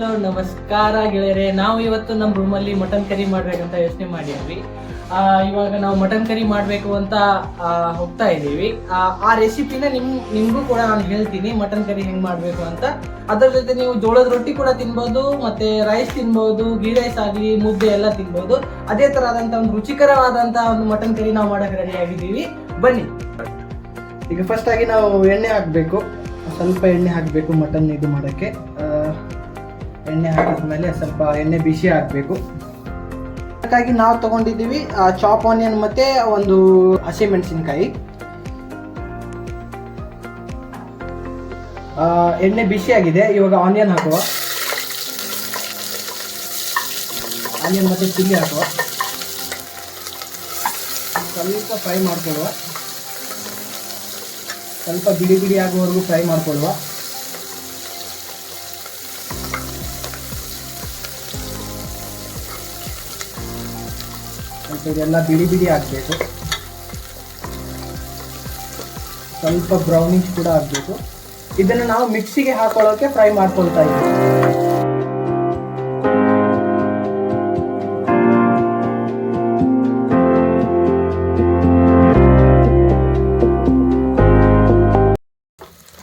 Hello ನಮಸ್ಕಾರ ಗೆಳೆಯರೆ ನಾವು ಇವತ್ತು ನಮ್ಮ ರೂಮಲ್ಲಿ ಮಟನ್ ಕರಿ ಮಾಡ್ಬೇಕಂತ ಯೋಚನೆ ಮಾಡಿದ್ವಿ. ಇವಾಗ ನಾವು ಮಟನ್ ಕರಿ ಮಾಡಬೇಕು ಅಂತ ಹೋಗ್ತಾ ಇದ್ದೀವಿ. ಆ, ರೆಸಿಪಿನ ನಿಮ್ ನಿಮಗೂ ಕೂಡ ನಾನು ಹೇಳ್ತೀನಿ ಮಟನ್ ಕರಿ ಹೆಂಗೆ ಮಾಡಬೇಕು ಅಂತ. ಅದರ ಜೊತೆ ನೀವು ಜೋಳದ ರೊಟ್ಟಿ ಕೂಡ ತಿನ್ಬೋದು ಮತ್ತೆ ರೈಸ್ ತಿನ್ಬೋದು ಗೀ ರೈಸ್ ಆಗಲಿ ಮುದ್ದೆ ಎಲ್ಲ ತಿನ್ಬೋದು. ಅದೇ ತರ ಆದಂತ ಒಂದು ರುಚಿಕರವಾದಂಥ ಒಂದು ಮಟನ್ ಕರಿ ನಾವು ಮಾಡೋಕೆ ರೆಡಿ ಆಗಿದ್ದೀವಿ. ಬನ್ನಿ. ಈಗ ಫಸ್ಟ್ ಆಗಿ ನಾವು ಎಣ್ಣೆ ಹಾಕಬೇಕು. ಸ್ವಲ್ಪ ಎಣ್ಣೆ ಹಾಕಬೇಕು ಮಟನ್ ಇದು ಮಾಡೋಕ್ಕೆ. ಎಣ್ಣೆ ಹಾಕಿದ್ಮೇಲೆ ಸ್ವಲ್ಪ ಎಣ್ಣೆ ಬಿಸಿ ಹಾಕಬೇಕು. ಅದಕ್ಕಾಗಿ ನಾವು ತಗೊಂಡಿದ್ದೀವಿ ಚಾಪ್ ಆನಿಯನ್ ಮತ್ತೆ ಒಂದು ಹಸಿಮೆಣಸಿನಕಾಯಿ ಎಣ್ಣೆ ಬಿಸಿ ಆಗಿದೆ, ಇವಾಗ ಆನಿಯನ್ ಹಾಕುವ. ಆನಿಯನ್ ಮತ್ತೆ ಚಿಲ್ಲಿ ಹಾಕುವ. ಸ್ವಲ್ಪ ಫ್ರೈ ಮಾಡ್ಕೊಳ್ಳುವ. ಸ್ವಲ್ಪ ಬಿಡಿ ಬಿಡಿ ಆಗುವವರೆಗೂ ಫ್ರೈ ಮಾಡ್ಕೊಳ್ಳುವ. ಸ್ವಲ್ಪ ಇದೆಲ್ಲ ಬಿಡಿ ಬಿಡಿ ಆಗಬೇಕು. ಸ್ವಲ್ಪ ಬ್ರೌನಿಶ್ ಕೂಡ ಆಗಬೇಕು. ಇದನ್ನು ನಾವು ಮಿಕ್ಸಿಗೆ ಹಾಕೊಳ್ಳೋಕೆ ಫ್ರೈ ಮಾಡ್ಕೊಳ್ತಾ ಇದ್ದೀವಿ.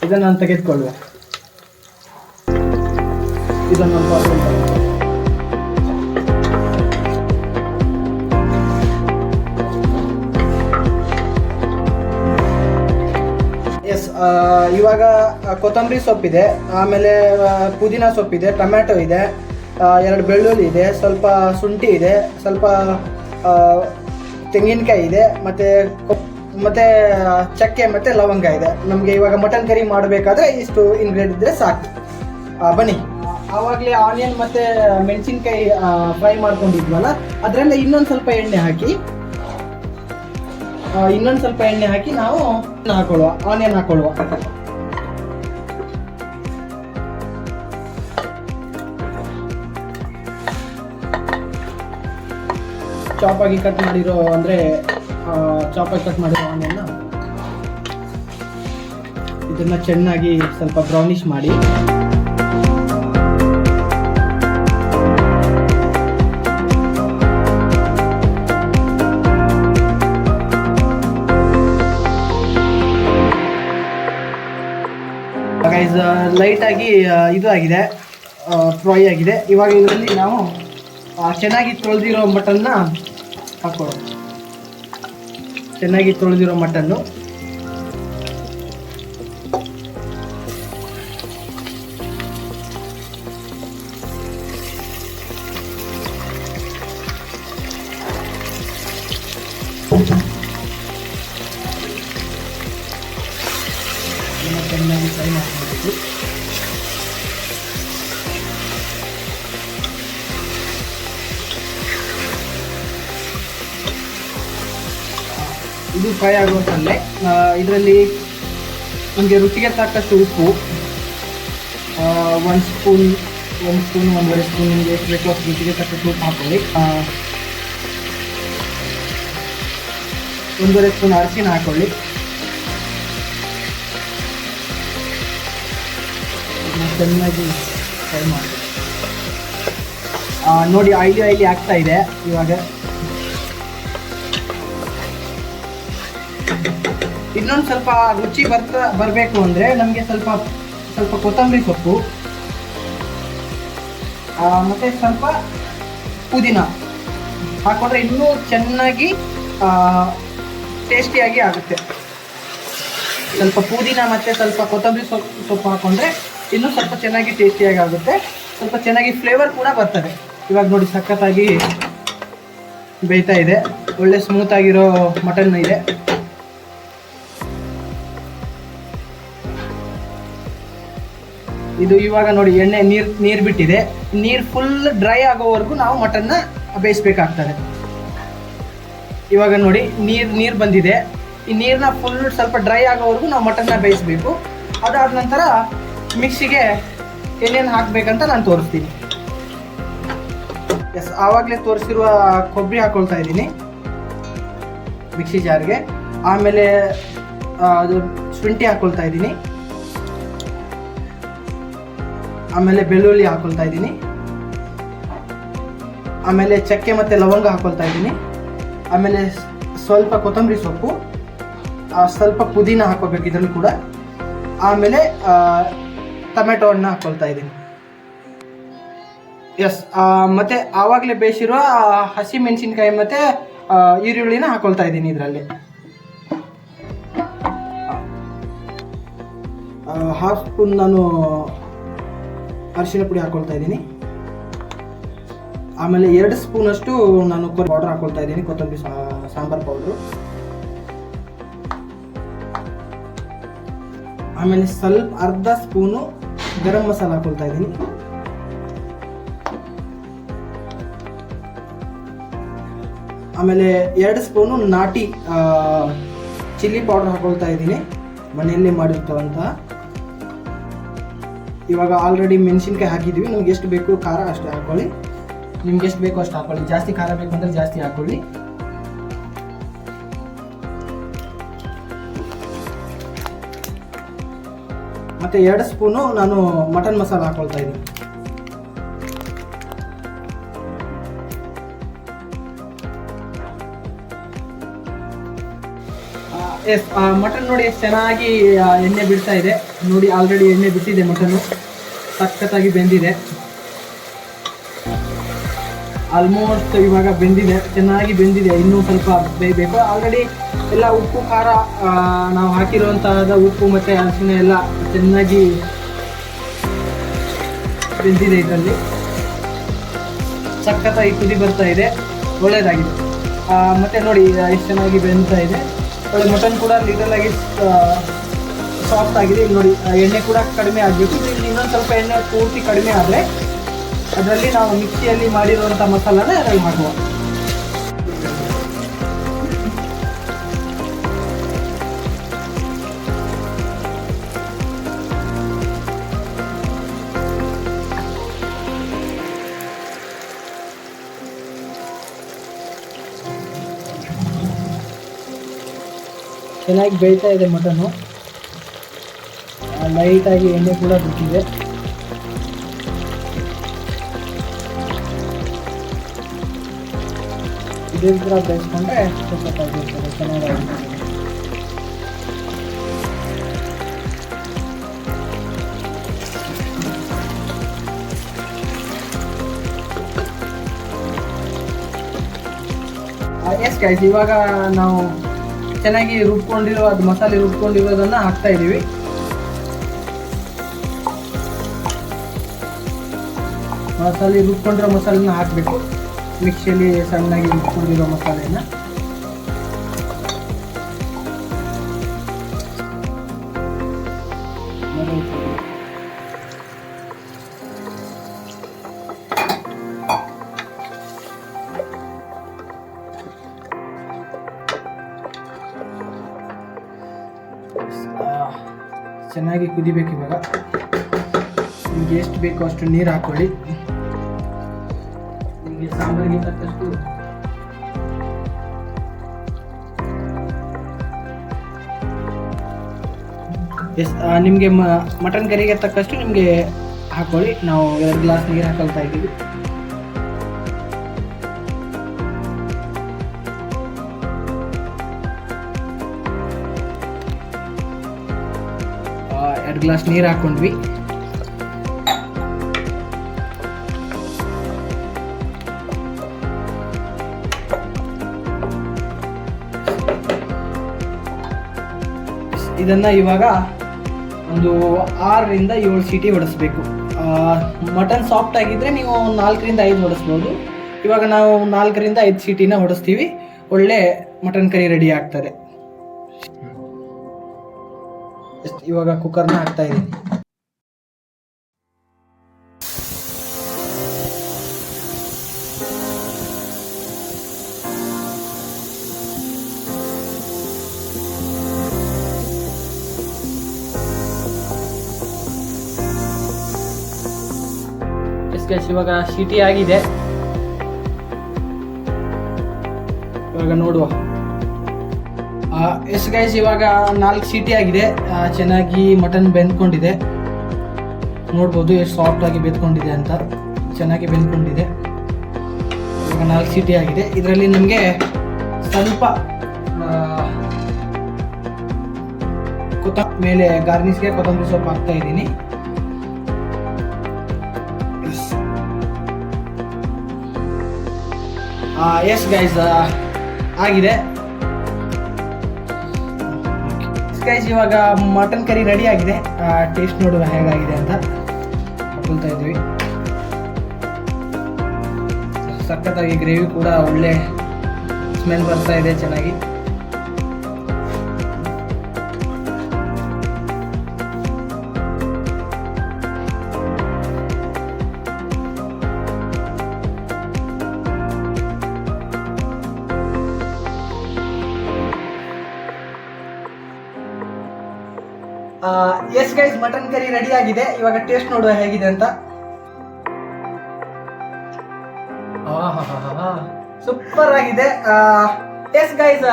ಇದನ್ನು ನಾನು ತೆಗೆದುಕೊಳ್ಳುವೆ. ಇದನ್ನು ಇವಾಗ ಕೊತ್ತಂಬರಿ ಸೊಪ್ಪಿದೆ, ಆಮೇಲೆ ಪುದೀನ ಸೊಪ್ಪಿದೆ, ಟೊಮ್ಯಾಟೊ ಇದೆ ಎರಡು ಬೆಳ್ಳುಳ್ಳಿ ಇದೆ, ಸ್ವಲ್ಪ ಶುಂಠಿ ಇದೆ, ಸ್ವಲ್ಪ ತೆಂಗಿನಕಾಯಿ ಇದೆ, ಮತ್ತು ಮತ್ತು ಚಕ್ಕೆ ಮತ್ತು ಲವಂಗ ಇದೆ. ನಮಗೆ ಇವಾಗ ಮಟನ್ ಕರಿ ಮಾಡಬೇಕಾದ್ರೆ ಇಷ್ಟು ಇಂಗ್ರೀಡಿಯಂಟ್ ಇದ್ದರೆ ಸಾಕು. ಬನ್ನಿ. ಆವಾಗಲೇ ಆನಿಯನ್ ಮತ್ತು ಮೆಣಸಿನ್ಕಾಯಿ ಫ್ರೈ ಮಾಡ್ಕೊಂಡಿದ್ವಲ್ಲ, ಅದರಲ್ಲಿ ಇನ್ನೊಂದು ಸ್ವಲ್ಪ ಎಣ್ಣೆ ಹಾಕಿ ಇನ್ನೊಂದ್ ಸ್ವಲ್ಪ ಎಣ್ಣೆ ಹಾಕಿ ನಾವು ಹಾಕೊಳ್ಳುವ ಆನಿಯನ್ ಹಾಕೊಳ್ಳುವ. ಚಾಪ್ ಆಗಿ ಕಟ್ ಮಾಡಿರೋ ಅಂದ್ರೆ ಆಗಿ ಕಟ್ ಮಾಡಿರೋ ಆನಿಯನ್ ಇದನ್ನ ಚೆನ್ನಾಗಿ ಸ್ವಲ್ಪ ಬ್ರೌನಿಶ್ ಮಾಡಿ. ಗೈಸ್ ಲೈಟ್ ಆಗಿ ಇದು ಆಗಿದೆ. ಫ್ರೈ ಆಗಿದೆ. ಇವಾಗ ಇದರಲ್ಲಿ ನಾವು ಚೆನ್ನಾಗಿ ತೊಳೆದಿರೋ ಮಟನ್ನ ಹಾಕೋಣ ಚೆನ್ನಾಗಿ ತೊಳೆದಿರೋ ಮಟನ್ನು. ಇದು ಫ್ರೈ ಆಗುವಂತಲ್ಲೇ ಇದರಲ್ಲಿ ನಮಗೆ ರುಚಿಗೆ ತಕ್ಕಷ್ಟು ಉಪ್ಪು. ಒಂದು ಸ್ಪೂನ್ ಒಂದು ಸ್ಪೂನ್ ಒಂದೂವರೆ ಸ್ಪೂನ್ ನಿಮಗೆ ಎಷ್ಟು ಬೇಕೋ ಅಷ್ಟು ರುಚಿಗೆ ತಕ್ಕಷ್ಟು ಉಪ್ಪು ಹಾಕೊಳ್ಳಿ. ಒಂದೂವರೆ ಸ್ಪೂನ್ ಅರಿಶಿನ ಹಾಕೊಳ್ಳಿ. ಚೆನ್ನಾಗಿ ಫ್ರೈ ಮಾಡಿ ನೋಡಿ ಐಲಿ ಐಲಿ ಆಗ್ತಾ ಇದೆ ಇವಾಗ. ಇನ್ನೊಂದು ಸ್ವಲ್ಪ ರುಚಿ ಬರ್ತಾ, ಬರಬೇಕು ಅಂದರೆ ನಮಗೆ ಸ್ವಲ್ಪ ಸ್ವಲ್ಪ ಕೊತ್ತಂಬರಿ ಸೊಪ್ಪು ಮತ್ತೆ ಸ್ವಲ್ಪ ಪುದೀನ ಹಾಕೊಂಡ್ರೆ ಇನ್ನೂ ಚೆನ್ನಾಗಿ ಟೇಸ್ಟಿಯಾಗಿ ಆಗುತ್ತೆ. ಸ್ವಲ್ಪ ಪುದೀನ ಮತ್ತು ಸ್ವಲ್ಪ ಕೊತ್ತಂಬರಿ ಸೊಪ್ಪು ಸೊಪ್ಪು ಹಾಕೊಂಡ್ರೆ ಇನ್ನೂ ಸ್ವಲ್ಪ ಚೆನ್ನಾಗಿ ಟೇಸ್ಟಿಯಾಗಿ ಆಗುತ್ತೆ ಸ್ವಲ್ಪ ಚೆನ್ನಾಗಿ ಫ್ಲೇವರ್ ಕೂಡ ಬರ್ತದೆ. ಇವಾಗ ನೋಡಿ ಸಖತ್ತಾಗಿ ಬೇಯ್ತಾ ಇದೆ. ಒಳ್ಳೆ ಸ್ಮೂತ್ ಆಗಿರೋ ಮಟನ್ ಇದೆ. ಇದು ಇವಾಗ ನೋಡಿ ಎಣ್ಣೆ ನೀರು ನೀರು ಬಿಟ್ಟಿದೆ. ನೀರು ಫುಲ್ ಡ್ರೈ ಆಗೋವರೆಗೂ ನಾವು ಮಟನ್ನ ಬೇಯಿಸ್ಬೇಕಾಗ್ತದೆ. ಇವಾಗ ನೋಡಿ ನೀರು ನೀರು ಬಂದಿದೆ. ಈ ನೀರನ್ನ ಫುಲ್ ಸ್ವಲ್ಪ ಡ್ರೈ ಆಗೋವರೆಗೂ ನಾವು ಮಟನ್ನ ಬೇಯಿಸ್ಬೇಕು. ಅದಾದ ನಂತರ ಮಿಕ್ಸಿಗೆ ಏನೇನು ಹಾಕಬೇಕಂತ ನಾನು ತೋರಿಸ್ತೀನಿ. ಎಸ್ ಆವಾಗಲೇ ತೋರಿಸಿರುವ ಕೊಬ್ಬರಿ ಹಾಕ್ಕೊಳ್ತಾ ಇದ್ದೀನಿ. ಮಿಕ್ಸಿ ಜಾರ್ಗೆ. ಆಮೇಲೆ ಅದು ಶುಂಠಿ ಹಾಕ್ಕೊಳ್ತಾ ಇದ್ದೀನಿ. ಆಮೇಲೆ ಬೆಳ್ಳುಳ್ಳಿ ಹಾಕ್ಕೊಳ್ತಾ ಇದ್ದೀನಿ. ಆಮೇಲೆ ಚಕ್ಕೆ ಮತ್ತು ಲವಂಗ ಹಾಕ್ಕೊಳ್ತಾ ಇದ್ದೀನಿ. ಆಮೇಲೆ ಸ್ವಲ್ಪ ಕೊತ್ತಂಬರಿ ಸೊಪ್ಪು ಸ್ವಲ್ಪ ಪುದೀನ ಹಾಕೋಬೇಕು ಇದರಲ್ಲೂ ಕೂಡ. ಆಮೇಲೆ ಟೊಮೆಟೊ ಹಣ್ಣು ಹಾಕೊಳ್ತಾ ಇದ್ದೀನಿ. ಎಸ್ ಮತ್ತೆ ಆವಾಗಲೇ ಬೇಯಿಸಿರುವ ಹಸಿ ಮೆಣಸಿನ್ಕಾಯಿ ಮತ್ತೆ ಈರುಳ್ಳಿನ ಹಾಕೊಳ್ತಾ ಇದ್ದೀನಿ ಇದರಲ್ಲಿ. ಹಾಫ್ ಸ್ಪೂನ್ ನಾನು ಅರಿಶಿನ ಪುಡಿ ಹಾಕೊಳ್ತಾ ಇದ್ದೀನಿ. ಆಮೇಲೆ ಎರಡು ಸ್ಪೂನ್ ಅಷ್ಟು ನಾನು ಪೌಡರ್ ಹಾಕೊಳ್ತಾ ಇದ್ದೀನಿ, ಕೊತ್ತಂಬರಿ ಸಾಂಬಾರ್ ಪೌಡ್ರು ಆಮೇಲೆ ಸ್ವಲ್ಪ ಅರ್ಧ ಸ್ಪೂನು ಗರಂ ಮಸಾಲ ಹಾಕೊಳ್ತಾ ಇದ್ದೀನಿ. ಆಮೇಲೆ ಎರಡು ಸ್ಪೂನು ನಾಟಿ ಚಿಲ್ಲಿ ಪೌಡರ್ ಹಾಕೊಳ್ತಾ ಇದ್ದೀನಿ. ಮನೆಯಲ್ಲೇ ಮಾಡಿರ್ತವಂತಹ ಇವಾಗ ಆಲ್ರೆಡಿ ಮೆಣಸಿನ್ಕಾಯಿ ಹಾಕಿದ್ವಿ ನಿಮ್ಗೆ ಎಷ್ಟು ಬೇಕು ಖಾರ ಅಷ್ಟು ಹಾಕೊಳ್ಳಿ. ನಿಮ್ಗೆ ಎಷ್ಟು ಬೇಕು ಅಷ್ಟು ಹಾಕೊಳ್ಳಿ. ಜಾಸ್ತಿ ಖಾರ ಬೇಕು ಅಂದರೆ ಜಾಸ್ತಿ ಹಾಕೊಳ್ಳಿ. ಮತ್ತೆ ಎರಡು ಸ್ಪೂನು ನಾನು ಮಟನ್ ಮಸಾಲ ಹಾಕೊಳ್ತಾ ಇದ್ದೀನಿ. ಎಸ್ ಮಟನ್ ನೋಡಿ ಎಷ್ಟು ಚೆನ್ನಾಗಿ ಎಣ್ಣೆ ಬಿಡ್ತಾ ಇದೆ. ನೋಡಿ ಆಲ್ರೆಡಿ ಎಣ್ಣೆ ಬಿಟ್ಟಿದೆ ಮಟನ್ನು ಸಖತ್ತಾಗಿ ಬೆಂದಿದೆ. ಆಲ್ಮೋಸ್ಟ್ ಇವಾಗ ಬೆಂದಿದೆ, ಚೆನ್ನಾಗಿ ಬೆಂದಿದೆ, ಇನ್ನೂ ಸ್ವಲ್ಪ ಬೇಯಬೇಕು ಆಲ್ರೆಡಿ ಎಲ್ಲ ಉಪ್ಪು, ಖಾರ ನಾವು ಹಾಕಿರುವಂತಹದ ಉಪ್ಪು ಮತ್ತು ಅರಿಶಿನ ಎಲ್ಲ ಚೆನ್ನಾಗಿ ಬೆಂದಿದೆ ಇದರಲ್ಲಿ. ಸಖತ್ತಾಗಿ ಕುದಿ ಬರ್ತಾ ಇದೆ ಒಳ್ಳೆಯದಾಗಿದೆ ಮತ್ತು ನೋಡಿ ಎಷ್ಟು ಚೆನ್ನಾಗಿ ಬೆಂತಾ ಇದೆ. ಒಳ್ಳೆ ಮಟನ್ ಕೂಡ ಲಿಟಲಾಗಿ ಸಾಫ್ಟ್ ಆಗಿದೆ. ನೋಡಿ, ಎಣ್ಣೆ ಕೂಡ ಕಡಿಮೆ ಆಗಬೇಕು. ಇಲ್ಲಿ ಇನ್ನೊಂದು ಸ್ವಲ್ಪ ಎಣ್ಣೆ ಪೂರ್ತಿ ಕಡಿಮೆ ಆದರೆ ಅದರಲ್ಲಿ ನಾವು ಮಿಕ್ಸಿಯಲ್ಲಿ ಮಾಡಿರುವಂಥ ಮಸಾಲಾನ ಅದರಲ್ಲಿ ಹಾಕುವ ಚೆನ್ನಾಗಿ ಬೇಯ್ತಾ ಇದೆ ಮಟನ್ನು ಲೈಟಾಗಿ ಎಣ್ಣೆ ಕೂಡ ಬಿಟ್ಟಿದೆ. ಇದೇ ಥರ ಬೇಯಿಸ್ಕೊಂಡ್ರೆ ಸಖತ್ತಾಗಿರ್ತದೆ ಚೆನ್ನಾಗಿರ್ತದೆ ಎಸ್ ಗೈಸ್ ಇವಾಗ ನಾವು ಚೆನ್ನಾಗಿ ರುಬ್ಕೊಂಡಿರೋ, ಅದು ಮಸಾಲೆ ರುಬ್ಕೊಂಡಿರೋದನ್ನ ಹಾಕ್ತಾ ಇದ್ದೀವಿ ಮಸಾಲೆ ರುಬ್ಕೊಂಡಿರೋ ಮಸಾಲೆನ ಹಾಕಬೇಕು ಮಿಕ್ಸಿಯಲ್ಲಿ ಸಣ್ಣಗೆ ರುಬ್ಕೊಂಡಿರೋ ಮಸಾಲೆನ. ಆ, ಚೆನ್ನಾಗಿ ಕುದಿಬೇಕು ಇವಾಗ. ನಿಮ್ಗೆ ಎಷ್ಟು ಬೇಕೋ ಅಷ್ಟು ನೀರು ಹಾಕೊಳ್ಳಿ. ನಿಮಗೆ ಸಾಂಬಾರಿಗೆ ತಕ್ಕಷ್ಟು ಎಸ್ ನಿಮಗೆ ಮಟನ್ ಕರಿಗೆ ತಕ್ಕಷ್ಟು ನಿಮಗೆ ಹಾಕೊಳ್ಳಿ. ನಾವು ಎರಡು ಗ್ಲಾಸ್ ನೀರು ಹಾಕೊಳ್ತಾ ಇದ್ದೀವಿ. ಎರಡು ಗ್ಲಾಸ್ ನೀರು ಹಾಕೊಂಡ್ವಿ. ಇದನ್ನ ಇವಾಗ ಒಂದು ಆರರಿಂದ ಏಳು ಸೀಟಿ ಹೊಡೆಸ್ಬೇಕು. ಮಟನ್ ಸಾಫ್ಟ್ ಆಗಿದ್ರೆ ನೀವು ನಾಲ್ಕರಿಂದ ಐದು ಹೊಡೆಸ್ಬೋದು. ಇವಾಗ ನಾವು ನಾಲ್ಕರಿಂದ ಐದು ಸೀಟಿನ ಹೊಡೆಸ್ತೀವಿ. ಒಳ್ಳೆ ಮಟನ್ ಕರಿ ರೆಡಿ ಆಗ್ತದೆ. ಇವಾಗ ಕುಕ್ಕರ್ನ ಹಾಕ್ತಾ ಇದ್ದೀನಿ. ಗೈಸ್ ಇವಾಗ ಸಿಟಿ ಆಗಿದೆ. ಇವಾಗ ನೋಡುವ. ಎಸ್ ಗೈಸ್ ಇವಾಗ ನಾಲ್ಕು ಸಿಟಿ ಆಗಿದೆ. ಚೆನ್ನಾಗಿ ಮಟನ್ ಬೆಂದ್ಕೊಂಡಿದೆ. ನೋಡ್ಬೋದು ಎಷ್ಟು ಆಗಿ ಬೆಂದ್ಕೊಂಡಿದೆ ಅಂತ. ಚೆನ್ನಾಗಿ ಬೆಂದ್ಕೊಂಡಿದೆ. ಇವಾಗ ನಾಲ್ಕು ಸಿಟಿ ಆಗಿದೆ. ಇದರಲ್ಲಿ ನಮಗೆ ಸ್ವಲ್ಪ ಕೊತ್ತ ಮೇಲೆ ಗಾರ್ನಿಸ್ಗೆ ಕೊತ್ತಂಬರಿ ಸೊಪ್ಪು ಹಾಕ್ತಾ ಇದ್ದೀನಿ. ಎಸ್ ಗೈಸ್ ಆಗಿದೆ. ಗೈಸ್ ಇವಾಗ ಮಟನ್ ಕರಿ ರೆಡಿ ಆಗಿದೆ. ಟೇಸ್ಟ್ ನೋಡುವ ಹೇಗಾಗಿದೆ ಅಂತ ಹಾಕೊಳ್ತಾ ಇದ್ವಿ. ಸಖತ್ತಾಗಿ ಗ್ರೇವಿ ಕೂಡ ಒಳ್ಳೆ ಸ್ಮೆಲ್ ಬರ್ತಾ ಇದೆ ಚೆನ್ನಾಗಿ. ಗೈಸ್ ಮಟನ್ ಕರಿ ರೆಡಿ ಆಗಿದೆ. ಇವಾಗ ಟೇಸ್ಟ್ ನೋಡುವ ಹೇಗಿದೆ ಅಂತ. ಸೂಪರ್ ಆಗಿದೆ. ಎಸ್ ಗೈಸ್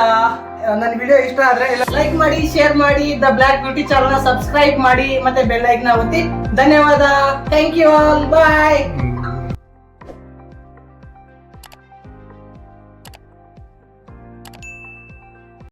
ನನ್ನ ವಿಡಿಯೋ ಇಷ್ಟ ಆದ್ರೆ ಲೈಕ್ ಮಾಡಿ ಶೇರ್ ಮಾಡಿ the black beauty channel subscribe ಮಾಡಿ, ಮತ್ತೆ ಬೆಲ್ ಐಕ್ನ ಒತ್ತಿ. ಧನ್ಯವಾದ. Thank you all bye